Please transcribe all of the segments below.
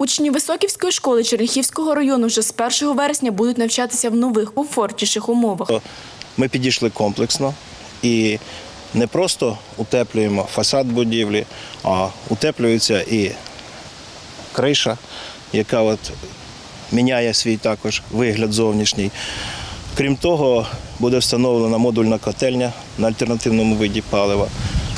Учні Високівської школи Черніхівського району вже з 1 вересня будуть навчатися в нових, комфортніших умовах. Ми підійшли комплексно і не просто утеплюємо фасад будівлі, а утеплюється і криша, яка от міняє свій також вигляд зовнішній. Крім того, буде встановлена модульна котельня на альтернативному виді палива.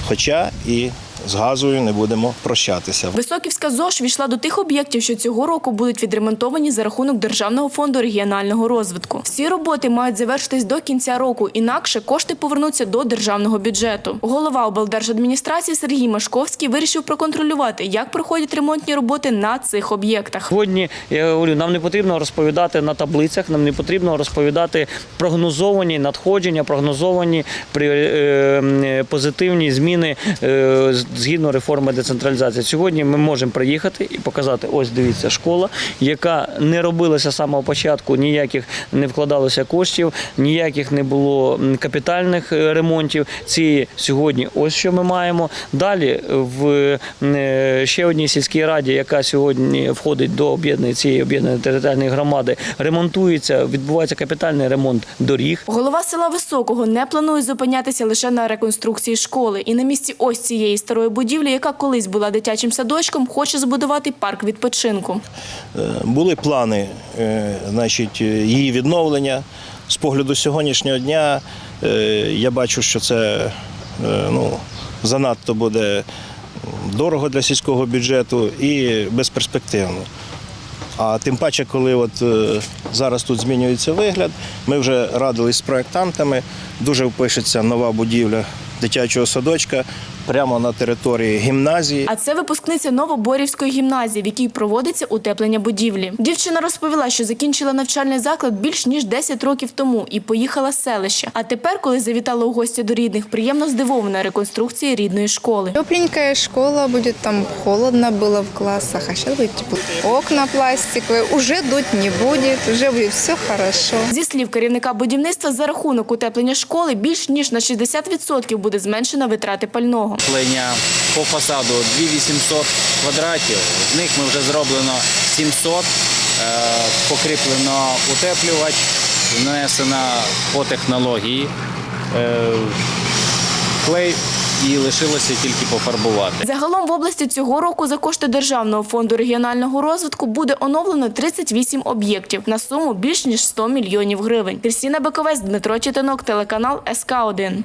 Хоча і з газою не будемо прощатися. Високівська ЗОЖ війшла до тих об'єктів, що цього року будуть відремонтовані за рахунок Державного фонду регіонального розвитку. Всі роботи мають завершитись до кінця року, інакше кошти повернуться до державного бюджету. Голова облдержадміністрації Сергій Машковський вирішив проконтролювати, як проходять ремонтні роботи на цих об'єктах. Сьогодні я говорю, нам не потрібно розповідати на таблицях, нам не потрібно розповідати прогнозовані надходження, прогнозовані при, е, е, позитивні зміни е, згідно реформи децентралізації. Сьогодні ми можемо приїхати і показати: ось дивіться, школа, яка не робилася з самого початку, ніяких не вкладалося коштів, ніяких не було капітальних е, ремонтів. Ці сьогодні ось що ми маємо. Далі в е, ще одній сільській раді, яка сьогодні входить до об'єднаної цієї об'єднаної територіальної громади, ремонтується, відбувається капітальний ремонт доріг. Голова села Високого не планує зупинятися лише на реконструкції школи. І на місці ось цієї старої будівлі, яка колись була дитячим садочком, хоче збудувати парк відпочинку. Е, Були плани е, значить, її відновлення. З погляду сьогоднішнього дня е, я бачу, що це ну, занадто буде дорого для сільського бюджету і безперспективно. А тим паче, коли от зараз тут змінюється вигляд, ми вже радились з проєктантами, дуже впишеться нова будівля дитячого садочка прямо на території гімназії. А це випускниця Новоборівської гімназії, в якій проводиться утеплення будівлі. Дівчина розповіла, що закінчила навчальний заклад більш ніж 10 років тому і поїхала з селища. А тепер, коли завітала у гості до рідних, приємно здивована реконструкцією рідної школи. Тепленькая школа будет, там холодно было в классах, а сейчас будет тепло. Окна пластиковые, уже дуть не будет, уже будет все хорошо. Зі слів керівника будівництва, за рахунок утеплення школи більш ніж на 60% буде зменшено витрати пального. Плення по фасаду 2800 квадратів. З них ми вже зроблено 700, е, покріплено утеплювач, внесена по технології е, клей і лишилося тільки пофарбувати. Загалом в області цього року за кошти Державного фонду регіонального розвитку буде оновлено 38 об'єктів на суму більш ніж 100 мільйонів гривень. Кристина Бековець, Дмитро Читанок, телеканал СК 1